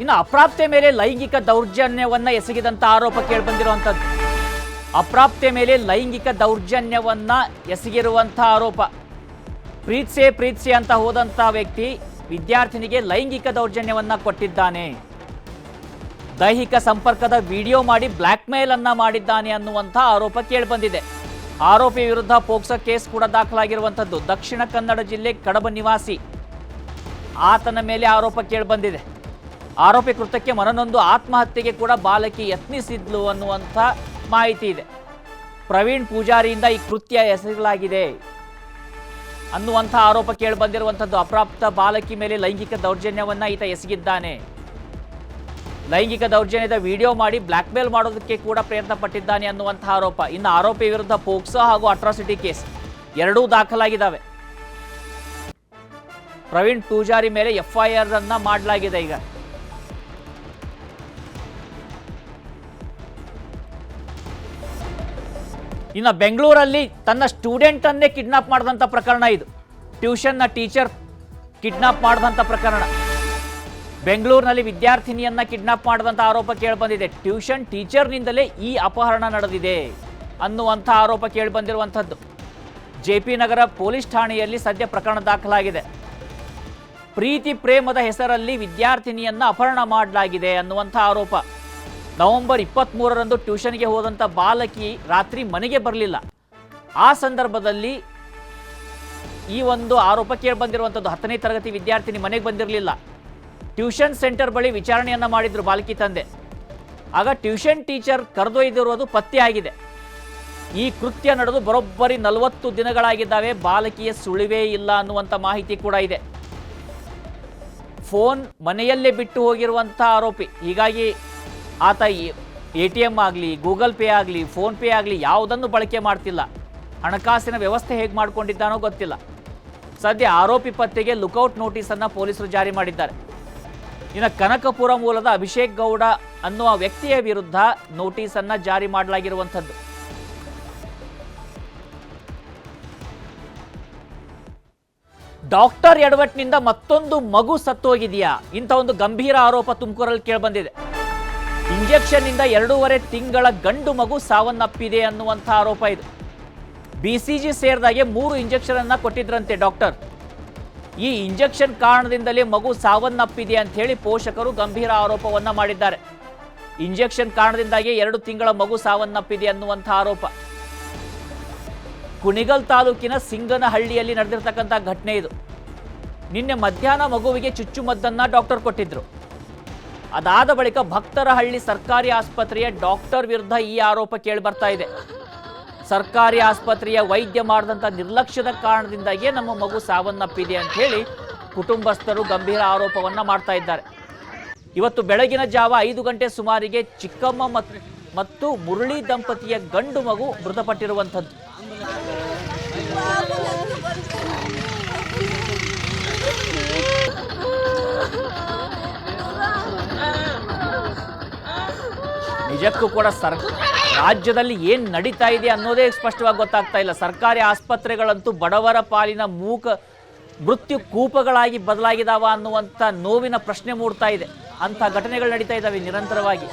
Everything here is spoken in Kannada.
ಇನ್ನು ಅಪ್ರಾಪ್ತೆ ಮೇಲೆ ಲೈಂಗಿಕ ದೌರ್ಜನ್ಯವನ್ನ ಎಸಗಿದಂತ ಆರೋಪ ಕೇಳಿಬಂದಿರುವಂಥದ್ದು ಅಪ್ರಾಪ್ತೆ ಮೇಲೆ ಲೈಂಗಿಕ ದೌರ್ಜನ್ಯವನ್ನ ಎಸಗಿರುವಂಥ ಆರೋಪ. ಪ್ರೀತ್ಸೆ ಪ್ರೀತ್ಸೆ ಅಂತ ಹೋದಂಥ ವ್ಯಕ್ತಿ ವಿದ್ಯಾರ್ಥಿನಿಗೆ ಲೈಂಗಿಕ ದೌರ್ಜನ್ಯವನ್ನ ಕೊಟ್ಟಿದ್ದಾನೆ. ದೈಹಿಕ ಸಂಪರ್ಕದ ವಿಡಿಯೋ ಮಾಡಿ ಬ್ಲ್ಯಾಕ್ ಮೇಲ್ ಅನ್ನ ಮಾಡಿದ್ದಾನೆ ಅನ್ನುವಂಥ ಆರೋಪ ಕೇಳಿಬಂದಿದೆ. ಆರೋಪಿ ವಿರುದ್ಧ ಪೋಕ್ಸೋ ಕೇಸ್ ಕೂಡ ದಾಖಲಾಗಿರುವಂಥದ್ದು ದಕ್ಷಿಣ ಕನ್ನಡ ಜಿಲ್ಲೆ ಕಡಬ ನಿವಾಸಿ. ಆತನ ಮೇಲೆ ಆರೋಪ ಕೇಳಿಬಂದಿದೆ. ಆರೋಪಿ ಕೃತ್ಯಕ್ಕೆ ಮನನೊಂದು ಆತ್ಮಹತ್ಯೆಗೆ ಕೂಡ ಬಾಲಕಿ ಯತ್ನಿಸಿದ್ಲು ಅನ್ನುವಂಥ ಮಾಹಿತಿ ಇದೆ. ಪ್ರವೀಣ್ ಪೂಜಾರಿಯಿಂದ ಈ ಕೃತ್ಯ ಎಸಗಲಾಗಿದೆ. ಅನ್ನುವಂಥ ಆರೋಪ ಕೇಳಿ ಬಂದಿರುವಂಥದ್ದು ಅಪ್ರಾಪ್ತ ಬಾಲಕಿ ಮೇಲೆ ಲೈಂಗಿಕ ದೌರ್ಜನ್ಯವನ್ನ ಈತ ಎಸಗಿದ್ದಾನೆ. ಲೈಂಗಿಕ ದೌರ್ಜನ್ಯದ ವಿಡಿಯೋ ಮಾಡಿ ಬ್ಲ್ಯಾಕ್ ಮೇಲ್ ಮಾಡೋದಕ್ಕೆ ಕೂಡ ಪ್ರಯತ್ನ ಪಟ್ಟಿದ್ದಾನೆ ಅನ್ನುವಂಥ ಆರೋಪ. ಇನ್ನು ಆರೋಪಿ ವಿರುದ್ಧ ಪೋಕ್ಸೋ ಹಾಗೂ ಅಟ್ರಾಸಿಟಿ ಕೇಸ್ ಎರಡೂ ದಾಖಲಾಗಿದ್ದಾವೆ. ಪ್ರವೀಣ್ ಪೂಜಾರಿ ಮೇಲೆ ಎಫ್ಐಆರ್ ಅನ್ನ ಮಾಡಲಾಗಿದೆ ಈಗ. ಇನ್ನು ಬೆಂಗಳೂರಲ್ಲಿ ತನ್ನ ಸ್ಟೂಡೆಂಟನ್ನೇ ಕಿಡ್ನಾಪ್ ಮಾಡಿದಂಥ ಪ್ರಕರಣ ಇದು. ಟ್ಯೂಷನ್ನ ಟೀಚರ್ ಕಿಡ್ನಾಪ್ ಮಾಡಿದಂಥ ಪ್ರಕರಣ. ಬೆಂಗಳೂರಿನಲ್ಲಿ ವಿದ್ಯಾರ್ಥಿನಿಯನ್ನ ಕಿಡ್ನಾಪ್ ಮಾಡಿದಂಥ ಆರೋಪ ಕೇಳಿಬಂದಿದೆ. ಟ್ಯೂಷನ್ ಟೀಚರ್ನಿಂದಲೇ ಈ ಅಪಹರಣ ನಡೆದಿದೆ ಅನ್ನುವಂಥ ಆರೋಪ ಕೇಳಿಬಂದಿರುವಂಥದ್ದು. ಜೆ ಪಿ ನಗರ ಪೊಲೀಸ್ ಠಾಣೆಯಲ್ಲಿ ಸದ್ಯ ಪ್ರಕರಣ ದಾಖಲಾಗಿದೆ. ಪ್ರೀತಿ ಪ್ರೇಮದ ಹೆಸರಲ್ಲಿ ವಿದ್ಯಾರ್ಥಿನಿಯನ್ನ ಅಪಹರಣ ಮಾಡಲಾಗಿದೆ ಅನ್ನುವಂಥ ಆರೋಪ. ನವೆಂಬರ್ ಇಪ್ಪತ್ತ್ಮೂರರಂದು ಟ್ಯೂಷನ್ಗೆ ಹೋದಂಥ ಬಾಲಕಿ ರಾತ್ರಿ ಮನೆಗೆ ಬರಲಿಲ್ಲ. ಆ ಸಂದರ್ಭದಲ್ಲಿ ಈ ಒಂದು ಆರೋಪ ಕೇಳಿ ಬಂದಿರುವಂಥದ್ದು ಹತ್ತನೇ ತರಗತಿ ವಿದ್ಯಾರ್ಥಿನಿ ಮನೆಗೆ ಬಂದಿರಲಿಲ್ಲ. ಟ್ಯೂಷನ್ ಸೆಂಟರ್ ಬಳಿ ವಿಚಾರಣೆಯನ್ನು ಮಾಡಿದ್ರು ಬಾಲಕಿ ತಂದೆ. ಆಗ ಟ್ಯೂಷನ್ ಟೀಚರ್ ಕರೆದೊಯ್ದಿರುವುದು ಪತ್ತೆಯಾಗಿದೆ ಈ ಕೃತ್ಯ ನಡೆದು ಬರೋಬ್ಬರಿ ನಲವತ್ತು ದಿನಗಳಾಗಿದ್ದಾವೆ, ಬಾಲಕಿಯ ಸುಳಿವೇ ಇಲ್ಲ ಅನ್ನುವಂಥ ಮಾಹಿತಿ ಕೂಡ ಇದೆ. ಫೋನ್ ಮನೆಯಲ್ಲೇ ಬಿಟ್ಟು ಹೋಗಿರುವಂಥ ಆರೋಪಿ. ಹೀಗಾಗಿ ಆತ ಎ ಟಿ ಎಂ ಆಗಲಿ, ಗೂಗಲ್ ಪೇ ಆಗಲಿ ಫೋನ್ಪೇ ಆಗಲಿ ಯಾವುದನ್ನು ಬಳಕೆ ಮಾಡ್ತಿಲ್ಲ. ಹಣಕಾಸಿನ ವ್ಯವಸ್ಥೆ ಹೇಗೆ ಮಾಡ್ಕೊಂಡಿದ್ದಾನೋ ಗೊತ್ತಿಲ್ಲ. ಸದ್ಯ ಆರೋಪಿ ಪತ್ತೆಗೆ ಲುಕೌಟ್ ನೋಟಿಸನ್ನು ಪೊಲೀಸರು ಜಾರಿ ಮಾಡಿದ್ದಾರೆ. ಇನ್ನು ಕನಕಪುರ ಮೂಲದ ಅಭಿಷೇಕ್ ಗೌಡ ಅನ್ನುವ ವ್ಯಕ್ತಿಯ ವಿರುದ್ಧ ನೋಟಿಸನ್ನು ಜಾರಿ ಮಾಡಲಾಗಿರುವಂಥದ್ದು. ಡಾಕ್ಟರ್ ಎಡವಟ್ನಿಂದ ಮತ್ತೊಂದು ಮಗು ಸತ್ತೋಗಿದೆಯಾ? ಇಂಥ ಒಂದು ಗಂಭೀರ ಆರೋಪ ತುಮಕೂರಲ್ಲಿ ಕೇಳಿಬಂದಿದೆ. ಇಂಜೆಕ್ಷನ್ ಇಂದ ಎರಡೂವರೆ ತಿಂಗಳ ಗಂಡು ಮಗು ಸಾವನ್ನಪ್ಪಿದೆ ಅನ್ನುವಂಥ ಆರೋಪ ಇದು. ಬಿಸಿಜಿ ಸೇರಿದಾಗೆ ಮೂರು ಇಂಜೆಕ್ಷನ್ ಅನ್ನ ಕೊಟ್ಟಿದ್ರಂತೆ ಡಾಕ್ಟರ್. ಈ ಇಂಜೆಕ್ಷನ್ ಕಾರಣದಿಂದಲೇ ಮಗು ಸಾವನ್ನಪ್ಪಿದೆ ಅಂತ ಹೇಳಿ ಪೋಷಕರು ಗಂಭೀರ ಆರೋಪವನ್ನ ಮಾಡಿದ್ದಾರೆ. ಇಂಜೆಕ್ಷನ್ ಕಾರಣದಿಂದಾಗಿ ಎರಡು ತಿಂಗಳ ಮಗು ಸಾವನ್ನಪ್ಪಿದೆ ಅನ್ನುವಂಥ ಆರೋಪ. ಕುಣಿಗಲ್ ತಾಲೂಕಿನ ಸಿಂಗನಹಳ್ಳಿಯಲ್ಲಿ ನಡೆದಿರ್ತಕ್ಕಂಥ ಘಟನೆ ಇದು. ನಿನ್ನೆ ಮಧ್ಯಾಹ್ನ ಮಗುವಿಗೆ ಚುಚ್ಚುಮದ್ದನ್ನ ಡಾಕ್ಟರ್ ಕೊಟ್ಟಿದ್ರು. ಅದಾದ ಬಳಿಕ ಭಕ್ತರಹಳ್ಳಿ ಸರ್ಕಾರಿ ಆಸ್ಪತ್ರೆಯ ಡಾಕ್ಟರ್ ವಿರುದ್ಧ ಈ ಆರೋಪ ಕೇಳಿ ಬರ್ತಾ ಇದೆ. ಸರ್ಕಾರಿ ಆಸ್ಪತ್ರೆಯ ವೈದ್ಯ ಮಾಡಿದಂಥ ನಿರ್ಲಕ್ಷ್ಯದ ಕಾರಣದಿಂದಾಗಿಯೇ ನಮ್ಮ ಮಗು ಸಾವನ್ನಪ್ಪಿದೆ ಅಂತ ಹೇಳಿ ಕುಟುಂಬಸ್ಥರು ಗಂಭೀರ ಆರೋಪವನ್ನು ಮಾಡ್ತಾ ಇದ್ದಾರೆ. ಇವತ್ತು ಬೆಳಗಿನ ಜಾವ ಐದು ಗಂಟೆ ಸುಮಾರಿಗೆ ಚಿಕ್ಕಮ್ಮ ಮತ್ತು ಮುರಳಿ ದಂಪತಿಯ ಗಂಡು ಮಗು ಮೃತಪಟ್ಟಿರುವಂಥದ್ದು. ನಿಜಕ್ಕೂ ಕೂಡ ಸರ್, ರಾಜ್ಯದಲ್ಲಿ ಏನು ನಡೀತಾ ಇದೆ ಅನ್ನೋದೇ ಸ್ಪಷ್ಟವಾಗಿ ಗೊತ್ತಾಗ್ತಾ ಇಲ್ಲ. ಸರ್ಕಾರಿ ಆಸ್ಪತ್ರೆಗಳಂತೂ ಬಡವರ ಪಾಲಿನ ಮೂಕ, ಮೃತ್ಯು ಕೂಪಗಳಾಗಿ ಬದಲಾಗಿದಾವ ಅನ್ನುವಂಥ ನೋವಿನ ಪ್ರಶ್ನೆ ಮೂಡ್ತಾ ಇದೆ. ಅಂಥ ಘಟನೆಗಳು ನಡೀತಾ ಇದ್ದಾವೆ ನಿರಂತರವಾಗಿ.